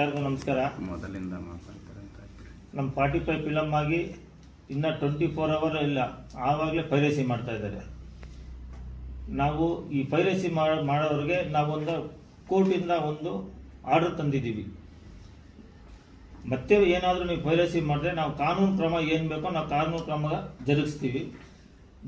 ಎಲ್ಲರಿಗೂ ನಮಸ್ಕಾರ. ಮೊದಲಿಂದ ಮಾತಾಡ್ತಾರೆ ನಮ್ಮ ಫಾರ್ಟಿ ಫೈವ್ ಫಿಲಮ್ ಆಗಿ ಇನ್ನು ಟ್ವೆಂಟಿ ಫೋರ್ ಅವರ್ ಇಲ್ಲ. ಆವಾಗಲೇ ಪೈರಸಿ ಮಾಡ್ತಾ ಇದ್ದಾರೆ. ನಾವು ಈ ಪೈರಸಿ ಮಾಡೋರಿಗೆ ನಾವೊಂದು ಕೋರ್ಟಿಂದ ಒಂದು ಆರ್ಡರ್ ತಂದಿದ್ದೀವಿ. ಮತ್ತೆ ಏನಾದರೂ ನೀವು ಪೈರಸಿ ಮಾಡಿದ್ರೆ ನಾವು ಕಾನೂನು ಕ್ರಮ ಏನು ಬೇಕೋ ನಾವು ಕಾನೂನು ಕ್ರಮ ಜರುಗಿಸ್ತೀವಿ.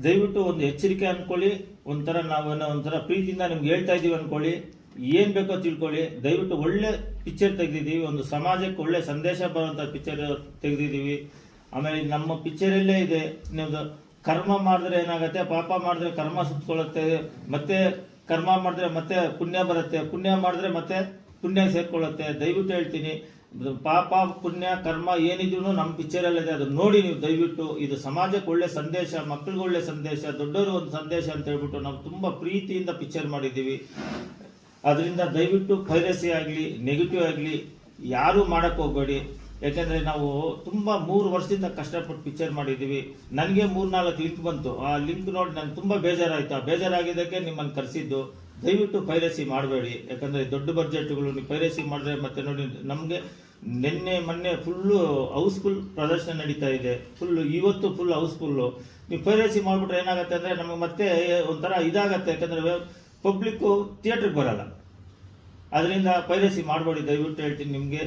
ದಯವಿಟ್ಟು ಒಂದು ಎಚ್ಚರಿಕೆ ಅಂದ್ಕೊಳ್ಳಿ ಒಂಥರ ನಾವೇನೋ ಒಂಥರ ಪ್ರೀತಿಯಿಂದ ನಿಮ್ಗೆ ಹೇಳ್ತಾ ಇದ್ದೀವಿ ಅಂದ್ಕೊಳ್ಳಿ ಏನು ಬೇಕೋ ತಿಳ್ಕೊಳ್ಳಿ. ದಯವಿಟ್ಟು ಒಳ್ಳೆ ಪಿಕ್ಚರ್ ತೆಗೆದಿದ್ದೀವಿ. ಒಂದು ಸಮಾಜಕ್ಕೆ ಒಳ್ಳೆ ಸಂದೇಶ ಬರುವಂಥ ಪಿಕ್ಚರ್ ತೆಗೆದಿದ್ದೀವಿ. ಆಮೇಲೆ ನಮ್ಮ ಪಿಕ್ಚರಲ್ಲೇ ಇದೆ. ನಿಮ್ಮದು ಕರ್ಮ ಮಾಡಿದ್ರೆ ಏನಾಗುತ್ತೆ? ಪಾಪ ಮಾಡಿದ್ರೆ ಕರ್ಮ ಸುತ್ತಕೊಳ್ಳುತ್ತೆ ಮತ್ತೆ ಕರ್ಮ ಮಾಡಿದ್ರೆ ಮತ್ತೆ ಪುಣ್ಯ ಬರುತ್ತೆ. ಪುಣ್ಯ ಮಾಡಿದ್ರೆ ಮತ್ತೆ ಪುಣ್ಯ ಸೇರ್ಕೊಳ್ಳುತ್ತೆ. ದಯವಿಟ್ಟು ಹೇಳ್ತೀನಿ. ಪಾಪ, ಪುಣ್ಯ, ಕರ್ಮ ಏನಿದ್ರು ನಮ್ಮ ಪಿಕ್ಚರಲ್ಲಿದೆ ಅದನ್ನ ನೋಡಿ ನೀವು ದಯವಿಟ್ಟು. ಇದು ಸಮಾಜಕ್ಕೆ ಒಳ್ಳೆ ಸಂದೇಶ, ಮಕ್ಕಳಿಗೆ ಒಳ್ಳೆ ಸಂದೇಶ ದೊಡ್ಡವರು ಒಂದು ಸಂದೇಶ ಅಂತ ಹೇಳ್ಬಿಟ್ಟು ನಾವು ತುಂಬ ಪ್ರೀತಿಯಿಂದ ಪಿಕ್ಚರ್ ಮಾಡಿದ್ದೀವಿ. ಅದರಿಂದ ದಯವಿಟ್ಟು ಪೈರಸಿ ಆಗಲಿ ನೆಗೆಟಿವ್ ಆಗಲಿ ಯಾರೂ ಮಾಡೋಕ್ಕೆ ಹೋಗಬೇಡಿ. ಯಾಕೆಂದರೆ ನಾವು ತುಂಬ ಮೂರು ವರ್ಷದಿಂದ ಕಷ್ಟಪಟ್ಟು ಪಿಕ್ಚರ್ ಮಾಡಿದ್ದೀವಿ. ನನಗೆ ಮೂರು ನಾಲ್ಕು ಲಿಂಕ್ ಬಂತು. ಆ ಲಿಂಕ್ ನೋಡಿ ನನಗೆ ತುಂಬ ಬೇಜಾರಾಯಿತು. ಆ ಬೇಜಾರಾಗಿದ್ದಕ್ಕೆ ನಿಮ್ಮನ್ನು ಕರೆಸಿದ್ದು. ದಯವಿಟ್ಟು ಪೈರಸಿ ಮಾಡಬೇಡಿ. ಯಾಕಂದರೆ ದೊಡ್ಡ ಬಡ್ಜೆಟ್ಗಳು ನೀವು ಪೈರಸಿ ಮಾಡಿದ್ರೆ ಮತ್ತೆ ನೋಡಿ ನಮಗೆ ನಿನ್ನೆ, ಮೊನ್ನೆ ಫುಲ್ಲು ಹೌಸ್ಫುಲ್ ಪ್ರದರ್ಶನ ನಡೀತಾ ಇದೆ. ಫುಲ್ಲು ಇವತ್ತು ಫುಲ್ ಹೌಸ್ಫುಲ್ಲು ನೀವು ಪೈರಸಿ ಮಾಡಿಬಿಟ್ರೆ ಏನಾಗುತ್ತೆ ಅಂದರೆ ನಮಗೆ ಮತ್ತೆ ಒಂಥರ ಇದಾಗತ್ತೆ. ಯಾಕಂದರೆ ಪಬ್ಲಿಕ್ಕು ಥಿಯೇಟ್ರಿಗೆ ಬರಲ್ಲ. ಅದರಿಂದ ಪೈರಸಿ ಮಾಡಬೇಡಿ ದಯವಿಟ್ಟು ಹೇಳ್ತೀನಿ ನಿಮಗೆ.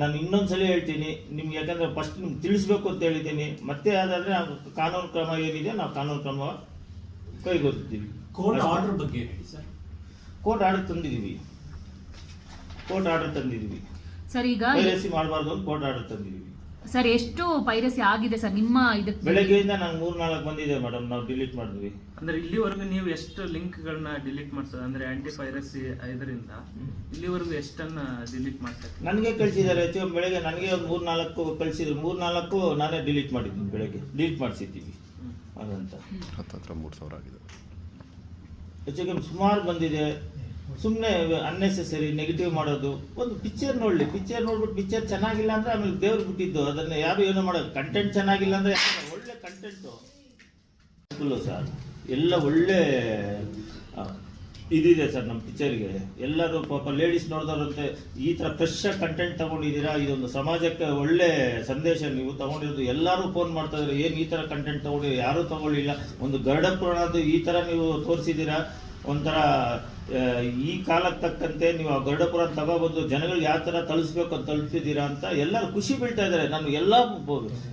ನಾನು ಇನ್ನೊಂದು ಸಲ ಹೇಳ್ತೀನಿ ನಿಮ್ಗೆ ಯಾಕಂದರೆ ಫಸ್ಟ್ ನಿಮ್ಗೆ ತಿಳಿಸ್ಬೇಕು ಅಂತ ಹೇಳಿದ್ದೀನಿ. ಮತ್ತೆ ಅದಾದರೆ ನಾವು ಕಾನೂನು ಕ್ರಮ ಏನಿದೆ ನಾವು ಕಾನೂನು ಕ್ರಮ ಕೈಗೊಳ್ತೀವಿ. ಕೋರ್ಟ್ ಆರ್ಡರ್ ಬಗ್ಗೆ ಹೇಳಿ ಸರ್ ಕೋರ್ಟ್ ಆರ್ಡರ್ ತಂದಿದ್ದೀವಿ. ಕೋರ್ಟ್ ಆರ್ಡರ್ ತಂದಿದ್ದೀವಿ. ಸರ್ ಈಗ ಪೈರಸಿ ಮಾಡಬಾರ್ದು ಅಂತ ಕೋರ್ಟ್ ಆರ್ಡರ್ ತಂದಿದ್ದೀವಿ. ಸರ್ ಎಷ್ಟು ಪೈರಸಿ ಆಗಿದೆ ಸರ್ ನಿಮ್ಮ ಇದಕ್ಕೆ? ಬೆಳಗ್ಗೆಯಿಂದ ನಾನು ಮೂರು ನಾಲ್ಕು ಬಂದಿದೆ ಮೇಡಮ್ ನಾವು ಡಿಲೀಟ್ ಮಾಡಿದ್ವಿ. ಅಂದ್ರೆ ಇಲ್ಲಿವರೆಗೂ ನೀವು ಎಷ್ಟು ಲಿಂಕ್ ಗಳನ್ನ ಡಿಲೀಟ್ ಮಾಡ್ಸೋದು ಅಂದ್ರೆ ಆಂಟಿ ಪೈರಸಿ ಇದರಿಂದ ಇಲ್ಲಿವರೆಗೂ ಎಷ್ಟನ್ನ ಡಿಲೀಟ್ ಮಾಡ್ತಾರೆ ನನಗೆ ಕಳಿಸಿದ್ದಾರೆ. ಹೆಚ್ಚು ಬೆಳಗ್ಗೆ ನನಗೆ ಒಂದು ಮೂರು ನಾಲ್ಕು ಕಳಿಸಿದ್ರು. ಮೂರು ನಾಲ್ಕು ನಾನೇ ಡಿಲೀಟ್ ಮಾಡಿದ್ದೀನಿ ಬೆಳಗ್ಗೆ. ಡಿಲೀಟ್ ಮಾಡಿಸಿದ್ದೀವಿ. ಅದಂತ ಹತ್ತತ್ರ ಮೂರು ಸಾವಿರ ಆಗಿದೆ. ಹೆಚ್ಚು ಕಮ್ಮಿ ಸುಮಾರು ಬಂದಿದೆ. ಸುಮ್ಮನೆ ಅನ್ನೆಸೆಸರಿ ನೆಗೆಟಿವ್ ಮಾಡೋದು. ಒಂದು ಪಿಕ್ಚರ್ ನೋಡಲಿ ಪಿಕ್ಚರ್ ನೋಡ್ಬಿಟ್ಟು ಪಿಕ್ಚರ್ ಚೆನ್ನಾಗಿಲ್ಲ ಅಂದರೆ ಆಮೇಲೆ ದೇವ್ರು ಬಿಟ್ಟಿದ್ದು. ಅದನ್ನು ಯಾರು ಏನು ಮಾಡೋದು? ಕಂಟೆಂಟ್ ಚೆನ್ನಾಗಿಲ್ಲ ಅಂದರೆ ಒಳ್ಳೆ ಕಂಟೆಂಟು ಸರ್. ಎಲ್ಲ ಒಳ್ಳೆ ಇದಿದೆ ಸರ್ ನಮ್ಮ ಪಿಕ್ಚರ್ಗೆ ಎಲ್ಲರೂ ಪಾಪ ಲೇಡೀಸ್ ನೋಡಿದವರಂತೆ, ಈ ಥರ ಫ್ರೆಶ್ ಕಂಟೆಂಟ್ ತೊಗೊಂಡಿದ್ದೀರಾ? ಇದೊಂದು ಸಮಾಜಕ್ಕೆ ಒಳ್ಳೆ ಸಂದೇಶ. ನೀವು ತಗೊಂಡಿರೋದು ಎಲ್ಲರೂ ಫೋನ್ ಮಾಡ್ತಾಯಿದ್ರು ಏನು ಈ ಥರ ಕಂಟೆಂಟ್ ತಗೊಂಡಿರಿ ಯಾರೂ ತೊಗೊಳ್ಳಿಲ್ಲ. ಒಂದು ಗರ್ಡ ಪುರಾಣದ್ದು ಈ ಥರ ನೀವು ತೋರಿಸಿದ್ದೀರಾ? ಒಂಥರ ಈ ಕಾಲಕ್ಕೆ ತಕ್ಕಂತೆ ನೀವು ಆ ಗರುಡಪುರ ತಗೊಬಂದು ಜನಗಳಿಗೆ ಯಾವ ಥರ ತಲುಪಿಸ್ಬೇಕು ಅಂತ ತಲುಪಿಸಿದ್ದೀರಾ ಅಂತ ಎಲ್ಲರೂ ಖುಷಿ ಬೀಳ್ತಾ ಇದ್ದಾರೆ. ನಾನು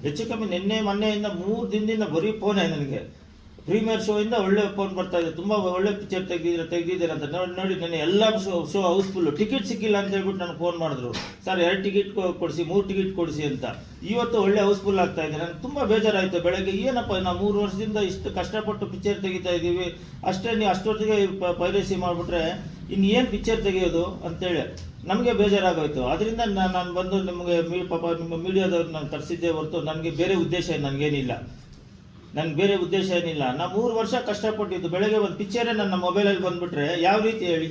ಹೆಚ್ಚು ಕಮ್ಮಿ ನಿನ್ನೆ, ಮೊನ್ನೆಯಿಂದ ಮೂರು ದಿನದಿಂದ ಬರೀ ಫೋನೇ ನನಗೆ. ಪ್ರೀಮಿಯರ್ ಶೋ ಇಂದ ಒಳ್ಳೆ ಫೋನ್ ಬರ್ತಾ ಇದೆ. ತುಂಬಾ ಒಳ್ಳೆ ಪಿಕ್ಚರ್ ತೆಗ್ದಿದ್ರೆ ತೆಗ್ದಿದ್ದೀರ ಅಂತ ನೋಡಿ ನೋಡಿ ನನಗೆ ಎಲ್ಲ ಶೋ ಶೋ ಹೌಸ್ಫುಲ್ಲು ಟಿಕೆಟ್ ಸಿಕ್ಕಿಲ್ಲ ಅಂತ ಹೇಳ್ಬಿಟ್ಟು ನನಗೆ ಫೋನ್ ಮಾಡಿದ್ರು. ಸರ್, ಎರಡು ಟಿಕೆಟ್ ಕೊಡಿಸಿ, ಮೂರು ಟಿಕೆಟ್ ಕೊಡಿಸಿ ಅಂತ. ಇವತ್ತು ಒಳ್ಳೆ ಹೌಸ್ಫುಲ್ ಆಗ್ತಾ ಇದೆ. ನನಗೆ ತುಂಬ ಬೇಜಾರಾಯಿತು. ಬೆಳಗ್ಗೆ ಏನಪ್ಪ ನಾವು ಮೂರು ವರ್ಷದಿಂದ ಇಷ್ಟು ಕಷ್ಟಪಟ್ಟು ಪಿಕ್ಚರ್ ತೆಗಿತಾ ಇದ್ದೀವಿ ಅಷ್ಟೇ ನೀವು ಅಷ್ಟೊತ್ತಿಗೆ ಪೈರಸಿ ಮಾಡಿಬಿಟ್ರೆ ಇನ್ನೇನು ಪಿಕ್ಚರ್ ತೆಗೆಯೋದು ಅಂತೇಳಿ ನಮಗೆ ಬೇಜಾರಾಗೋಯ್ತು. ಅದರಿಂದ ನಾನು ಬಂದು ನಿಮಗೆ ಮೀ ಪಾಪ ನಿಮ್ಮ ಮೀಡಿಯಾದವ್ರು ನಾನು ತರಿಸಿದ್ದೆ ಹೊರತು ನನಗೆ ಬೇರೆ ಉದ್ದೇಶ ನನಗೇನಿಲ್ಲ ನನ್ಗೆ ಬೇರೆ ಉದ್ದೇಶ ಏನಿಲ್ಲ. ನಾ ಮೂರು ವರ್ಷ ಕಷ್ಟಪಟ್ಟಿದ್ದು. ಬೆಳಗ್ಗೆ ಒಂದು ಪಿಕ್ಚರೇ ನನ್ನ ಮೊಬೈಲಲ್ಲಿ ಬಂದ್ಬಿಟ್ರೆ ಯಾವ ರೀತಿ ಹೇಳಿ?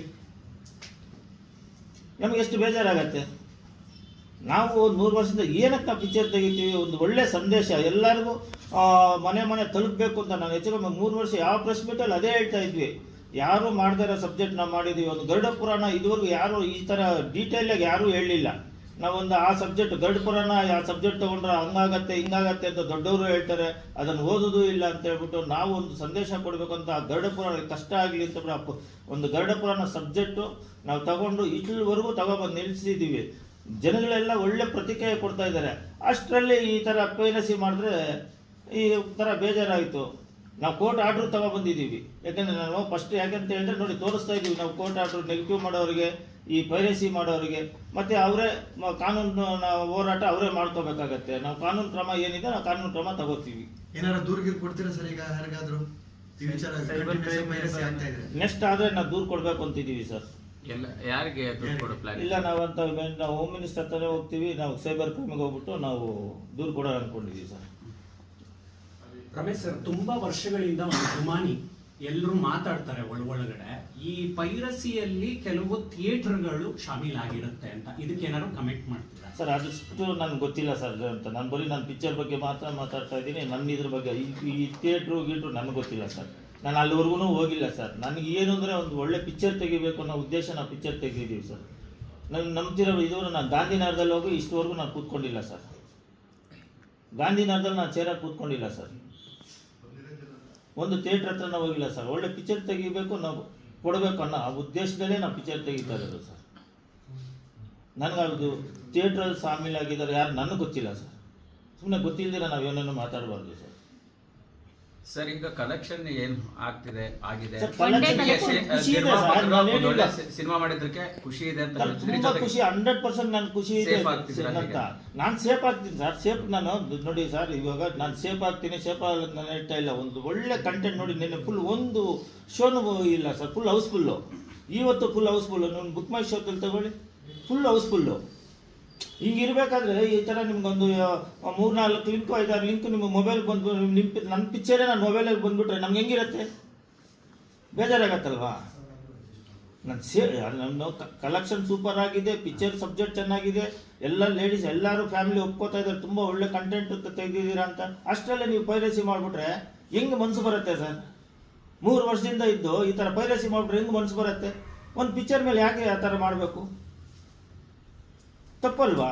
ನಮಗೆ ಎಷ್ಟು ಬೇಜಾರಾಗತ್ತೆ? ನಾವು ಒಂದು ಮೂರು ವರ್ಷದಿಂದ ಏನಕ್ಕೆ ನಾವು ಪಿಕ್ಚರ್ ತೆಗಿತೀವಿ? ಒಂದು ಒಳ್ಳೆ ಸಂದೇಶ. ಎಲ್ಲರಿಗೂ ಮನೆ ಮನೆ ತಲುಪಬೇಕು ಅಂತ ನಾನು ಹೆಚ್ಚು ಕಮ್ಮಿ ಮೂರು ವರ್ಷ ಯಾವ ಪ್ರೆಸ್ ಮೀಟಲ್ಲಿ ಅದೇ ಹೇಳ್ತಾ ಇದ್ವಿ. ಯಾರು ಮಾಡದೇ ಸಬ್ಜೆಕ್ಟ್ ನಾವು ಮಾಡಿದ್ದೀವಿ ಒಂದು ಗರುಡ ಪುರಾಣ ಇದುವರೆಗೂ ಯಾರು ಈ ಥರ ಡೀಟೇಲಾಗಿ ಯಾರೂ ಹೇಳಲಿಲ್ಲ ನಾವೊಂದು ಆ ಸಬ್ಜೆಕ್ಟ್ ದೊಡ್ಡ ಪುರಾಣ, ಆ ಸಬ್ಜೆಕ್ಟ್ ತೊಗೊಂಡ್ರೆ ಹಂಗಾಗತ್ತೆ, ಹಿಂಗಾಗತ್ತೆ ಅಂತ ದೊಡ್ಡವರು ಹೇಳ್ತಾರೆ. ಅದನ್ನು ಓದೋದು ಇಲ್ಲ ಅಂತ ಹೇಳ್ಬಿಟ್ಟು ನಾವು ಒಂದು ಸಂದೇಶ ಕೊಡಬೇಕು ಅಂತ ಆ ಗರುಡ ಪುರಾಣ ಕಷ್ಟ ಆಗಲಿ ಅಂತ ಒಂದು ಗರುಡ ಪುರಾಣ ಸಬ್ಜೆಕ್ಟು ನಾವು ತಗೊಂಡು ಇಟ್ಲವರೆಗೂ ತಗೊಬಂದು ನಿಲ್ಲಿಸಿದ್ದೀವಿ ಜನಗಳೆಲ್ಲ ಒಳ್ಳೆ ಪ್ರತಿಕ್ರಿಯೆ ಕೊಡ್ತಾ ಇದ್ದಾರೆ. ಅಷ್ಟರಲ್ಲಿ ಈ ಥರ ಪೈರಸಿ ಮಾಡಿದ್ರೆ ಈ ಥರ ಬೇಜಾರಾಯಿತು. ನಾವು ಕೋರ್ಟ್ ಆರ್ಡ್ರ್ ತಗೊಬಂದಿದ್ದೀವಿ ಯಾಕಂದ್ರೆ ನಾವು ಫಸ್ಟ್ ಯಾಕಂತ ಹೇಳಿದ್ರೆ ನೋಡಿ ತೋರಿಸ್ತಾ ಇದ್ದೀವಿ ನಾವು ಕೋರ್ಟ್ ಆರ್ಡ್ರ್ ನೆಗೆಟಿವ್ ಮಾಡೋರಿಗೆ ಈ ಪೈರಸಿ ಮಾಡೋರಿಗೆ ಮತ್ತು ಅವರೇ ಕಾನೂನು ನಾವು ಹೋರಾಟ ಅವರೇ ಮಾಡ್ಕೋಬೇಕಾಗತ್ತೆ. ನಾವು ಕಾನೂನು ಕ್ರಮ ಏನಿದೆ ನಾವು ಕಾನೂನು ಕ್ರಮ ತಗೋತೀವಿ. ಏನಾರ ದೂರ್ಗಿರ್ ಕೊಡ್ತೀರಾ ಸರ್ ಈಗ ಯಾರಿಗಾದ್ರೂ? ಏನಾದ್ರು- ನೆಕ್ಸ್ಟ್ ಆದರೆ ನಾವು ದೂರು ಕೊಡಬೇಕು ಅಂತಿದ್ದೀವಿ ಸರ್. ಎಲ್ಲ ಯಾರಿಗೆ ದುಡ್ಡು ಕೊಡೋ ಪ್ಲಾನ್ ಇಲ್ಲ ನಾವಂತ ನಾವು ಹೋಮ್ ಮಿನಿಸ್ಟರ್ ಹತ್ರನೇ ಹೋಗ್ತೀವಿ. ನಾವು ಸೈಬರ್ ಕ್ರೈಮಿಗೆ ಹೋಗ್ಬಿಟ್ಟು ನಾವು ದೂರು ಕೊಡೋಣ ಅನ್ಕೊಂಡಿದ್ದೀವಿ ಸರ್. ರಮೇಶ್ ಸರ್, ತುಂಬಾ ವರ್ಷಗಳಿಂದ ಒಂದು ಗುಮಾನಿ ಎಲ್ಲರೂ ಮಾತಾಡ್ತಾರೆ ಒಳ ಒಳಗಡೆ. ಈ ಪೈರಸಿಯಲ್ಲಿ ಕೆಲವು ಥಿಯೇಟರ್ಗಳು ಶಾಮೀಲಾಗಿರುತ್ತೆ ಅಂತ. ಇದಕ್ಕೆ ಏನಾದ್ರು ಕಮೆಂಟ್ ಮಾಡ್ತೀರಾ? ಸರ್ ಅದಷ್ಟು ನನಗೆ ಗೊತ್ತಿಲ್ಲ ಸರ್ ಅಂತ. ನಾನು ಬರೀ ನಾನು ಪಿಕ್ಚರ್ ಬಗ್ಗೆ ಮಾತ್ರ ಮಾತಾಡ್ತಾ ಇದ್ದೀನಿ. ನನ್ನ ಇದ್ರ ಬಗ್ಗೆ, ಈ- ಈ ಥಿಯೇಟ್ರು ಗೀಟ್ರು ನನಗೆ ಗೊತ್ತಿಲ್ಲ ಸರ್. ನಾನು ಅಲ್ಲಿವರೆಗೂ ಹೋಗಿಲ್ಲ ಸರ್. ನನಗೆ ಏನು ಅಂದರೆ ಒಂದು ಒಳ್ಳೆ ಪಿಕ್ಚರ್ ತೆಗಿಬೇಕು ಅನ್ನೋ ಉದ್ದೇಶ ನಾವು ಪಿಕ್ಚರ್ ತೆಗೆದಿದ್ದೀವಿ ಸರ್. ನಾನು ನಂಬ್ತಿರೋ ಇದುವರೆಗೂ ನಾನು ಗಾಂಧಿನಗರದಲ್ಲಿ ಹೋಗಿ ಇಷ್ಟುವರೆಗೂ ನಾನು ಕೂತ್ಕೊಂಡಿಲ್ಲ ಸರ್. ಗಾಂಧಿನಗರದಲ್ಲಿ ನಾನು ಚೇರಾಗಿ ಕೂತ್ಕೊಂಡಿಲ್ಲ ಸರ್. ಒಂದು ಥಿಯೇಟ್ರ್ ನಾವು ಹೋಗಿಲ್ಲ ಸರ್. ಒಳ್ಳೆ ಪಿಕ್ಚರ್ ತೆಗಿಬೇಕು, ನಾವು ಕೊಡಬೇಕು ಅನ್ನೋ ಆ ಉದ್ದೇಶದಲ್ಲೇ ನಾವು ಪಿಕ್ಚರ್ ತೆಗಿತಾ ಇರೋದು ಸರ್. ನನಗದು ಥಿಯೇಟ್ರಲ್ಲಿ ಸಾಮೀಲಾಗಿದ್ದಾರೆ ಯಾರು? ನನಗೆ ಗೊತ್ತಿಲ್ಲ ಸರ್. ಸುಮ್ಮನೆ ಗೊತ್ತಿಲ್ಲದಿರ ನಾವು ಏನೇನೋ ಮಾತಾಡಬಾರ್ದು ಸರ್. ಸರ್ ಈಗ ಕಲೆಕ್ಷನ್ ಏನು ಆಗ್ತಿದೆ ಆಗಿದೆ? ನಾನು. ಸಿನಿಮಾ ಮಾಡಿದ್ದಕ್ಕೆ ಖುಷಿ ಇದೆ ಅಂತ ತುಂಬಾ ಖುಷಿ ಹಂಡ್ರೆಡ್ ಪರ್ಸೆಂಟ್ ನಾನು ಖುಷಿ ಇದೆ ನಾನು ಸೇಫ್ ಆಗ್ತೀನಿ ಸರ್ ಸೇಫ್ ನಾನು ನೋಡಿ ಸರ್ ಇವಾಗ ನಾನು ಸೇಫ್ ಆಗ್ತೀನಿ ಸೇಫ್ ಆಗೋದು ನಾನು ಹೇಳ್ತಾ ಇಲ್ಲ. ಒಂದು ಒಳ್ಳೆ ಕಂಟೆಂಟ್ ನೋಡಿ ನಿನ್ನೆ ಫುಲ್ ಒಂದು ಶೋನು ಇಲ್ಲ ಸರ್ ಫುಲ್ ಹೌಸ್ಫುಲ್ಲು ಇವತ್ತು ಫುಲ್ ಹೌಸ್ಫುಲ್ಲು ನೀವು ಬುಕ್ ಮೈ ಶೋದಲ್ಲಿ ತಗೊಳ್ಳಿ. ಫುಲ್ ಹೌಸ್ಫುಲ್ಲು ಹಿಂಗಿರ್ಬೇಕಾದ್ರೆ ಈ ಥರ ನಿಮ್ಗೊಂದು ಮೂರ್ನಾಲ್ಕು ಲಿಂಕು ಐದಾರು ಲಿಂಕ್ ನಿಮ್ಮ ಮೊಬೈಲ್ ಬಂದು ನಿಮ್ಮ ನನ್ನ ಪಿಕ್ಚರೇ ನನ್ನ ಮೊಬೈಲಲ್ಲಿ ಬಂದುಬಿಟ್ರೆ ನಮ್ಗೆ ಹೆಂಗಿರುತ್ತೆ? ಬೇಜಾರಾಗತ್ತಲ್ವಾ? ನನ್ನ ಸೇ ನನ್ನ ಕಲೆಕ್ಷನ್ ಸೂಪರ್ ಆಗಿದೆ ಪಿಕ್ಚರ್ ಸಬ್ಜೆಕ್ಟ್ ಚೆನ್ನಾಗಿದೆ, ಎಲ್ಲ ಲೇಡೀಸ್ ಎಲ್ಲರೂ ಫ್ಯಾಮಿಲಿ ಒಪ್ಕೋತಾ ಇದ್ದಾರೆ, ತುಂಬ ಒಳ್ಳೆ ಕಂಟೆಂಟ್ ತೆಗೆದಿದ್ದೀರಾ ಅಂತ. ಅಷ್ಟರಲ್ಲೇ ನೀವು ಪೈರಸಿ ಮಾಡಿಬಿಟ್ರೆ ಹೆಂಗೆ ಮನಸ್ಸು ಬರುತ್ತೆ ಸರ್? ಮೂರು ವರ್ಷದಿಂದ ಇದ್ದು ಈ ಥರ ಪೈರಸಿ ಮಾಡಿಬಿಟ್ರೆ ಹೆಂಗೆ ಮನಸ್ಸು ಬರುತ್ತೆ? ಒಂದು ಪಿಕ್ಚರ್ ಮೇಲೆ ಯಾಕೆ ಆ ಥರ ಮಾಡಬೇಕು? ತಪ್ಪಲ್ವಾ?